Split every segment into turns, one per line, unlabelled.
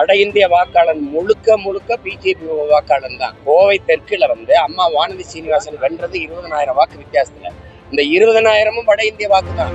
வட இந்திய வாக்காளன் முழுக்க முழுக்க பிஜேபி வாக்காளன் தான். கோவை தெற்குல வந்து அம்மா வானதி சீனிவாசன் வென்றது இருபதனாயிரம் வாக்கு வித்தியாசத்துல. இந்த இருபதனாயிரமும் வட இந்திய வாக்கு தான்.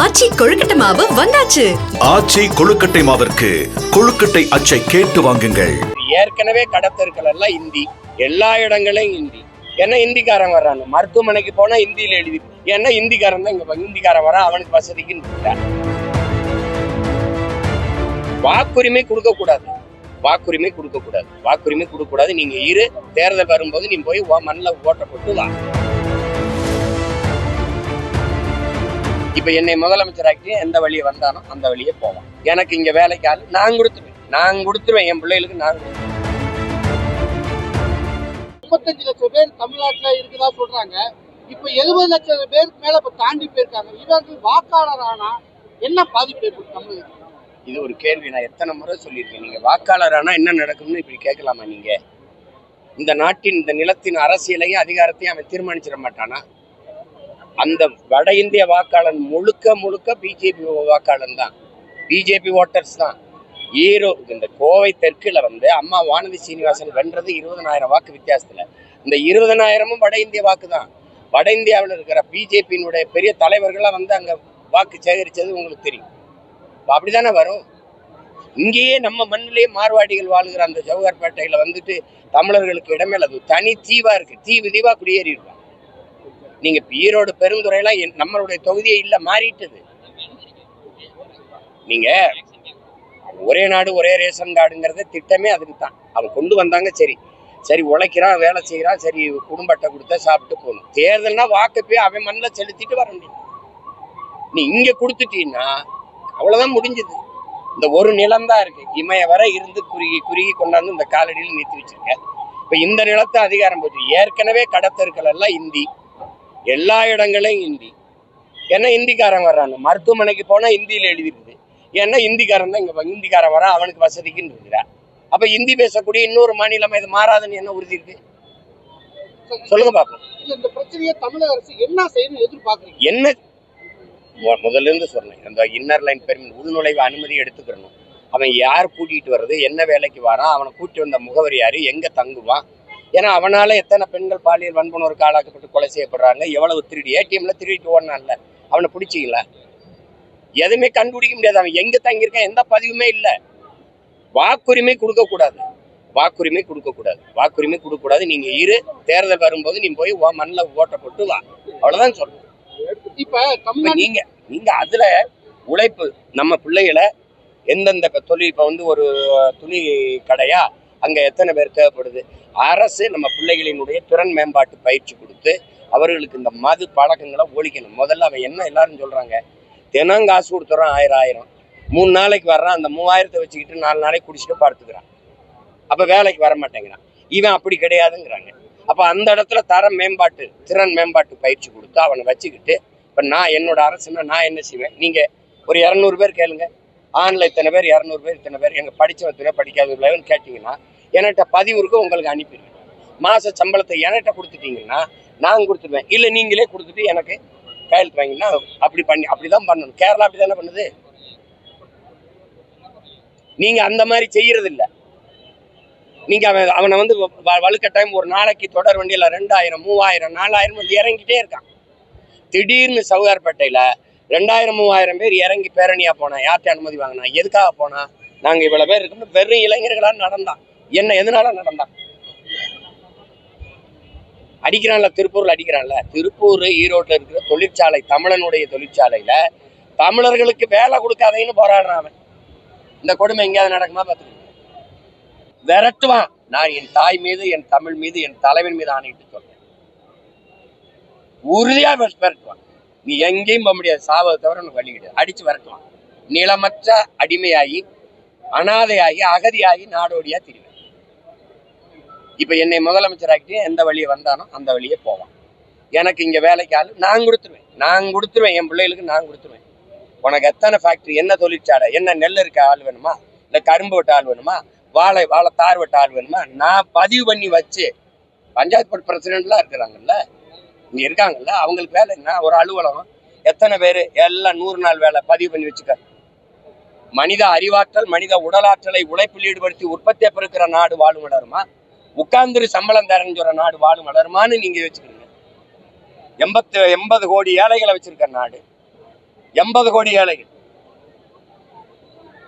ஆச்சி கொழுக்கட்டை மாவு வந்தாச்சு.
ஆச்சி கொழுக்கட்டை மாவிற்கு கொழுக்கட்டை அச்சை கேட்டு வாங்குங்கள்.
ஏற்கனவே கடத்தெருக்கள் எல்லாம் இந்தி. எல்லா இடங்களையும் இந்தி. ஏன்னா இந்திக்காரன் வர்றாங்க மருத்துவமனைக்கு போனா இந்தியில எழுதி ஏன்னா இந்திக்காரன் தான் இங்க இந்திக்காரன் வரான் அவனுக்கு வசதிக்குன்னு. வாக்குரிமை கொடுக்கக்கூடாது. வாக்குரிமை கொடுக்கக்கூடாது. வாக்குரிமை கொடுக்கக்கூடாது. நீங்க இரு தேர்தல் வரும்போது நீ போய் மண்ணில் ஓட்ட போட்டு வா. இப்ப என்னை முதலமைச்சராக்கி எந்த வழியை வந்தானோ அந்த வழியே போவான். எனக்கு இங்க வேலைக்கு ஆள் நான் கொடுத்துருவேன். நான் கொடுத்துருவேன். என் பிள்ளைகளுக்கு நான் கொடுத்துருவேன்.
முப்பத்தஞ்சு லட்சம் பேர் தமிழ்நாட்டுல இருக்குதா சொல்றாங்க. இப்ப எழுபது லட்சம் பேர் மேல இப்ப தாண்டி போயிருக்காங்க. இவர்கள் வாக்காளர் ஆனா என்ன பாதிப்பு ஏற்படும் தமிழகத்துக்கு
இது ஒரு கேள்வி. நான் எத்தனை முறை சொல்லியிருக்கேன். நீங்கள் வாக்காளர் என்ன நடக்கும்னு இப்படி கேட்கலாமா நீங்கள் இந்த நாட்டின் இந்த நிலத்தின் அரசியலையும் அதிகாரத்தையும் அவன் தீர்மானிச்சிட மாட்டானா? அந்த வட இந்திய வாக்காளன் முழுக்க முழுக்க பிஜேபி வாக்காளன் தான். பிஜேபி ஓட்டர்ஸ் தான். ஈரோ இந்த கோவை தெற்கில் வந்து அம்மா வானதி சீனிவாசன் வென்றது இருபதனாயிரம் வாக்கு வித்தியாசத்தில். இந்த இருபதனாயிரமும் வட இந்திய வாக்கு தான். வட இந்தியாவில் இருக்கிற பிஜேபியினுடைய பெரிய தலைவர்களாக வந்து அங்கே வாக்கு சேகரிச்சது உங்களுக்கு தெரியும். அப்படிதானே வரும்? இங்கேயே நம்ம மண்ணிலேயே மார்வாடிகள் வாழ்கிற அந்த ஜவஹர்பேட்டையில வந்துட்டு தமிழர்களுக்கு இடமே இல்லை அது தனி தீவா இருக்கு. தீவு தீவாக குடியேறிடுவாங்க நீங்க ஈரோடு பெருந்துறையெல்லாம் என்- நம்மளுடைய தொகுதியே இல்ல மாறிட்டது. நீங்க ஒரே நாடு ஒரே ரேஷன் கார்டுங்கிறத திட்டமே அதுக்கு தான். அவன் கொண்டு வந்தாங்க சரி. சரி உழைக்கிறான் வேலை செய்கிறான் சரி குடும்பத்தை கொடுத்தா சாப்பிட்டு போகணும். தேர்தல்னா வாக்கு போய் அவன் மண்ணில் செலுத்திட்டு வர முடியும் நீ இங்க கொடுத்துட்டீங்கன்னா அவ்வளவுதான் முடிஞ்சது. இந்த ஒரு நிலம் தான் இருக்கு. இமய வரை இருந்து குறுகி குறுகி கொண்டாந்து இந்த காலடியில் நிறுத்தி வச்சிருக்க இப்ப இந்த நிலத்தை அதிகாரம் போச்சு. ஏற்கனவே கடத்தெருக்கள் எல்லாம் இந்தி. எல்லா இடங்களையும் இந்தி. ஏன்னா இந்திக்காரன் வர்றாங்க மருத்துவமனைக்கு போனா இந்தியில எழுதிருக்குது. ஏன்னா இந்திக்காரன் தான் இங்க இந்திக்காரன் வரான் அவனுக்கு வசதிக்குன்னு இருக்கிறா. அப்ப இந்தி பேசக்கூடிய இன்னொரு மாநிலம் இது மாறாதுன்னு என்ன உறுதி இருக்கு? சொல்லுங்க பாப்போம்.
இந்த பிரச்சனையை தமிழக அரசு என்ன செய்யணும்னு எதிர்பார்க்கறீங்க?
என்ன மு- முதல்ல இருந்து சொன்னேன் அந்த இன்னர் லைன் பெர்மிட் உள்நுழைவு அனுமதி எடுத்துக்கிறணும். அவன் யார் கூட்டிகிட்டு வர்றது என்ன வேலைக்கு வரான் அவனை கூட்டி வந்த முகவரி யாரு எங்க தங்குவான்? ஏன்னா அவனால எத்தனை பெண்கள் பாலியல் வன்புணர்வுக்கு ஆளாக்கப்பட்டு கொலை செய்யப்படுறாங்க எவ்வளவு திருடி ஏடிஎம்ல திருடிட்டு ஓடனான்ல அவனை பிடிச்சிக்கல. எதுவுமே கண்டுபிடிக்க முடியாது. அவன் எங்க தங்கியிருக்கான் எந்த பதிவுமே இல்லை. வாக்குரிமை கொடுக்க கூடாது வாக்குரிமை கொடுக்க கூடாது வாக்குரிமை கொடுக்க கூடாது நீங்க இரு தேர்தல் வரும்போது நீ போய் மண்ணில் ஓட்ட போட்டு வா. அவ்வளவுதான் சொல்றேன்.
இப்ப
நீங்க நீங்க அதுல உழைப்பு நம்ம பிள்ளைகளை எந்தெந்த தொழில் இப்போ வந்து ஒரு துணி கடையா அங்கே எத்தனை பேர் தேவைப்படுது? அரசு நம்ம பிள்ளைகளினுடைய திறன் மேம்பாட்டு பயிற்சி கொடுத்து அவர்களுக்கு இந்த மது பழக்கங்களை ஒழிக்கணும். முதல்ல அவன் என்ன எல்லாரும் சொல்கிறாங்க தினம் காசு கொடுத்துறான் ஆயிரம் ஆயிரம். மூணு நாளைக்கு வர்றான் அந்த மூவாயிரத்தை வச்சுக்கிட்டு நாலு நாளைக்கு குடிச்சிட்டு படுத்துக்கிறான். அப்போ வேலைக்கு வர மாட்டேங்கிறான். இவன் அப்படி கிடையாதுங்கிறாங்க. அப்போ அந்த இடத்துல தர மேம்பாட்டு திறன் மேம்பாட்டு பயிற்சி கொடுத்து அவனை வச்சுக்கிட்டு இப்போ நான் என்னோட அரசுன்னா நான் என்ன செய்வேன்? நீங்கள் ஒரு இரநூறு பேர் கேளுங்க. ஆண்ல இத்தனை பேர் இரநூறு பேர் இத்தனை பேர். எங்கள் படித்தவன் இத்தனை பேர், கேட்டிங்கன்னா என்கிட்ட பதிவு உங்களுக்கு அனுப்பிடுவேன். மாத சம்பளத்தை என்கிட்ட கொடுத்துட்டீங்கன்னா நான் கொடுத்துருவேன் இல்லை நீங்களே கொடுத்துட்டு எனக்கு கையெழுத்து வாங்கினா அப்படி பண்ணி அப்படிதான் பண்ணணும். கேரளா அப்படிதானே பண்ணுது? நீங்கள் அந்த மாதிரி செய்கிறது இல்லை நீங்கள் அவன் அவனை வந்து வ- டைம் ஒரு நாளைக்கு தொடர் வண்டியில ரெண்டாயிரம் மூவாயிரம் நாலாயிரம் வந்து இறங்கிட்டே இருக்கான். திடீர்னு சவுகார்பேட்டையில ரெண்டாயிரம் மூவாயிரம் பேர் இறங்கி பேரணியா போனேன் யார்கிட்ட அனுமதி வாங்கினா? எதுக்காக போனா? நாங்க இவ்வளோ பேர் இருக்கோம் வெறும் இளைஞர்களாக நடந்தான். என்ன எதனால நடந்தான்? அடிக்கிறான்ல திருப்பூர்ல அடிக்கிறான்ல. திருப்பூர் ஈரோட்ல இருக்கிற தொழிற்சாலை தமிழனுடைய தொழிற்சாலையில தமிழர்களுக்கு வேலை கொடுக்காதேன்னு போராடுறான் அவன். இந்த கொடுமை எங்கேயாவது நடக்குமா பார்த்துக்கோங்க. விரட்டுவான். நான் என் தாய் மீது என் தமிழ் மீது என் தலைவன் மீது ஆணையிட்டு சொல்றேன் உறுதியா விரட்டுவான் நீ எங்கேயும் போக முடியாது. சாவதை தவிர உனக்கு வழி கிடையாது. அடிச்சு விரட்டுவான். நிலமற்ற அடிமையாகி அனாதையாகி அகதியாகி நாடோடியா திரிவேன். இப்ப என்னை முதலமைச்சராக்கிட்டு எந்த வழியை வந்தானோ அந்த வழியே போவான். எனக்கு இங்க வேலைக்கு ஆள் நான் கொடுத்துருவேன். நான் கொடுத்துருவேன். என் பிள்ளைகளுக்கு நான் கொடுத்துருவேன். உனக்கு எத்தனை ஃபேக்ட்ரி என்ன தொழிற்சாலை என்ன நெல் இருக்க ஆள் வேணுமா? இல்ல கரும்பு வெட்ட ஆள் வேணுமா? வாழை வாழை தார் வெட்ட ஆள் வேணுமா? நான் பதிவு பண்ணி வச்சு பஞ்சாயத்து போர்டு பிரசிடென்ட்லாம் இருக்கிறாங்கல்ல இங்க இருக்காங்கல்ல அவங்களுக்கு வேலை என்ன? ஒரு அலுவலகம். எத்தனை பேர்? எல்லாம் நூறு நாள் வேலை பதிவு பண்ணி வச்சுக்க. மனித அறிவாற்றல் மனித உடலாற்றலை உழைப்பில் ஈடுபடுத்தி உற்பத்தியை பெருக்கிற நாடு வாழும் வளருமா? உட்கார்ந்துரு சம்பளம் தரேன்னு சொல்ற நாடு வாழும் வளருமான்னு நீங்க வச்சுக்கிறீங்க எண்பத்து எண்பது கோடி ஏழைகளை வச்சிருக்க நாடு. எண்பது கோடி ஏழைகள்.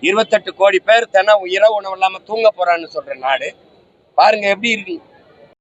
இருபத்தெட்டு கோடி பேர் தினம் இரவு உணவு இல்லாம தூங்க போறான்னு சொல்ற நாடு. பாருங்க எப்படி இருக்கு.